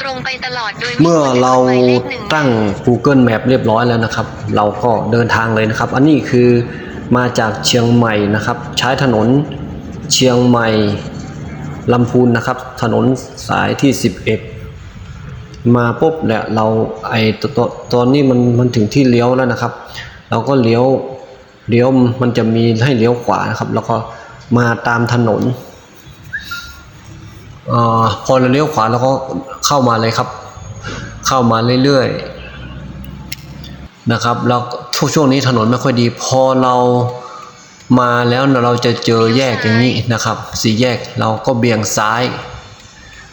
ตรงไปตลอดโดยเมื่อเราหมายเลขหนึ่งตั้ง Google Map เรียบร้อยแล้วนะครับ เราก็เดินทางเลยนะครับ อันนี้คือมาจากเชียงใหม่นะครับ ใช้ถนนเชียงใหม่ลำพูนนะครับ ถนนสายที่ 11 มาปุ๊บเนี่ยเราไอตตตอนนี้มันมันถึงที่เลี้ยวแล้วนะครับ เราก็เลี้ยวเลี้ยวมันจะมีให้เลี้ยวขวานะครับ แล้วก็มาตามถนนอาพอเราเลี้ยวขวาเราก็ เข้ามาเลยครับ เข้ามาเรื่อยๆนะครับแล้วช่วงช่วงนี้ถนนไม่ค่อยดี พอเรามาแล้วเราจะเจอแยกอย่างนี้นะครับสี่แยกเราก็เบี่ยงซ้าย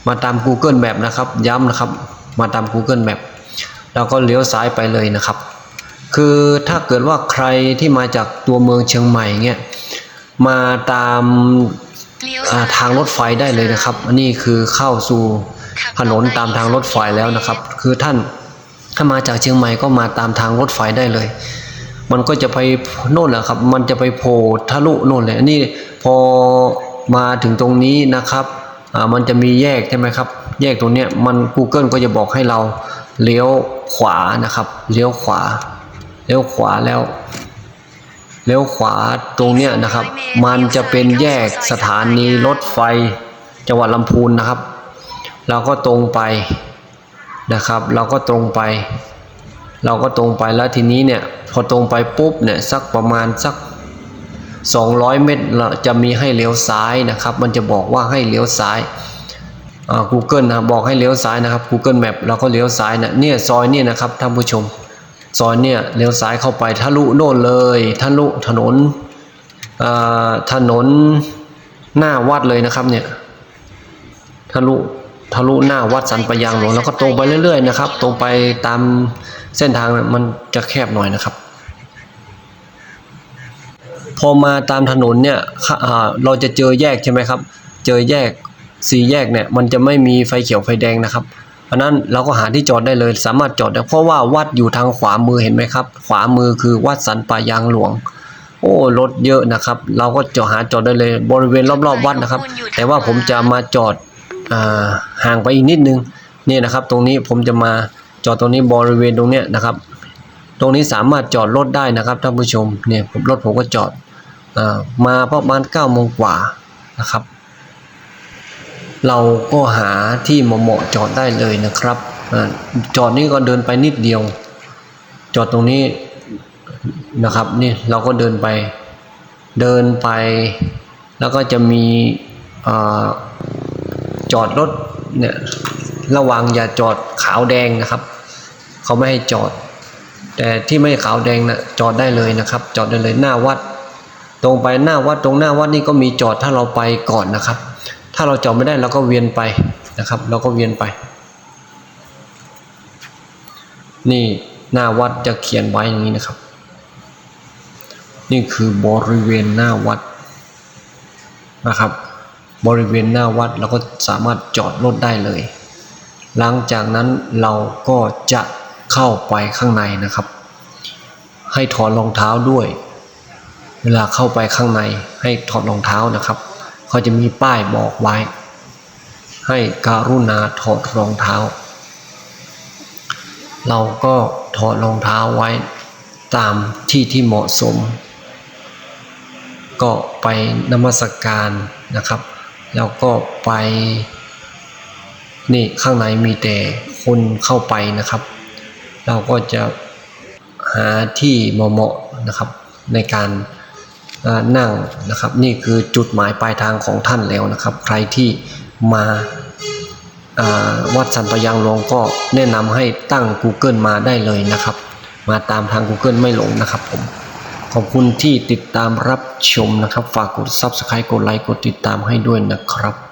มาตาม Google Map นะครับ ย้ำนะครับ มาตาม Google Map แล้วก็เลี้ยวซ้ายไปเลยนะครับ คือถ้าเกิดว่าใครที่มาจากตัวเมืองเชียงใหม่เงี้ยมาตามเลี้ยวอ่าซ้ยทางรถไฟได้เลยนะครับอันนี้คือเข้าสู่ ถนนตามทางรถไฟแล้วนะครับ คือท่านถ้ามาจากเชียงใหม่ก็มาตามทางรถไฟได้เลย มันก็จะไปโน่นแหละครับ มันจะไปโผล่ทะลุโน่นเลยอันนี้พอมาถึงตรงนี้นะครับอ่ามันจะมีแยกใช่ไหมครับ แยกตรงเนี้ยมัน Google ก็จะบอกให้เราเลี้ยวขวานะครับ เลี้ยวขวา เลี้ยวขวาแล้ว เลี้ยวขวาตรงเนี้ยนะครับ มันจะเป็นแยกสถานีรถไฟ จังหวัดลำพูนนะครับ เราก็ตรงไปนะครับ เราก็ตรงไป เราก็ตรงไปแล้วทีนี้เนี่ยพอตรงไปปุ๊บเนี่ยสักประมาณสัก 200 เมตรจะมีให้เลี้ยวซ้ายนะครับ มันจะบอกว่าให้เลี้ยวซ้ายอ่า Google นะบอกให้เลี้ยวซ้ายนะครับ Google Map เราก็เลี้ยวซ้ายนะเนี่ยซอยเนี่ยนะครับท่านผู้ชมซอยเนี่ยเลี้ยวซ้ายเข้าไปทะลุโน่นเลยทะลุถนนอ่าถนนหน้าวัดเลยนะครับเนี่ยทะลุ ทะลุหน้าวัดสันปะยางหลวงแล้วก็ตรงไปเรื่อย ๆ นะครับ ตรงไปตามเส้นทางมันจะแคบหน่อยนะครับ พอมาตามถนนเนี่ยเราจะเจอแยกใช่ไหมครับ เจอแยกสี่แยกเนี่ยมันจะไม่มีไฟเขียวไฟแดงนะครับเพราะนั้นเราก็หาที่จอดได้เลย สามารถจอดได้เพราะว่าวัดอยู่ทางขวามือเห็นไหมครับ ขวามือคือวัดสันป่ายางหลวงโอ้รถเยอะนะครับ เราก็จอดหาจอดได้เลยบริเวณรอบๆวัดนะครับ แต่ว่าผมจะมาจอดอ่า ห่างไปอีกนิดนึงนี่นะครับ ตรงนี้ผมจะมาจอดตรงนี้บริเวณตรงเนี้ยนะครับ ตรงนี้สามารถจอดรถได้นะครับท่านผู้ชมเนี่ยผมรถผมก็จอดอมาประมาณ9ก้าโมงกว่านะครับ เราก็หาที่เหมาะจอดได้เลยนะครับอจอดนี่ก็เดินไปนิดเดียว จอดตรงนี้นะครับนี่เราก็เดินไปเดินไป แล้วก็จะมีอจอดรถ เนี่ยระวังอย่าจอดขาวแดงนะครับ เขาไม่ให้จอด แต่ที่ไม่ขาวแดงนะจอดได้เลยนะครับ จอดได้เลยหน้าวัด ตรงไปหน้าวัดตรงหน้าวัดนี่ก็มีจอดถ้าเราไปก่อนนะครับ ถ้าเราจอดไม่ได้เราก็เวียนไปนะครับ เราก็เวียนไป นี่หน้าวัดจะเขียนไว้อย่างนี้นะครับ นี่คือบริเวณหน้าวัดนะครับ บริเวณหน้าวัดเราก็สามารถจอดรถได้เลย หลังจากนั้นเราก็จะเข้าไปข้างในนะครับ ให้ถอดรองเท้าด้วย เวลาเข้าไปข้างในให้ถอดรองเท้านะครับเขาจะมีป้ายบอกไว้ ให้การุณาถอดรองเท้า เราก็ถอดรองเท้าไว้ตามที่ที่เหมาะสม ก็ไปนมัสการนะครับ แล้วก็ไป นี่ข้างในมีแต่คนเข้าไปนะครับ เราก็จะหาที่เหมาะๆนะครับ ในการนั่งนะครับ นี่คือจุดหมายปลายทางของท่านแล้วนะครับ ใครที่มาวัดสันปะยางหลวงก็แนะนำให้ตั้ง Google มาได้เลยนะครับ มาตามทาง Google ไม่หลงนะครับผม ขอบคุณที่ติดตามรับชมนะครับ ฝากกด Subscribe กดไลค์กดติดตามให้ด้วยนะครับ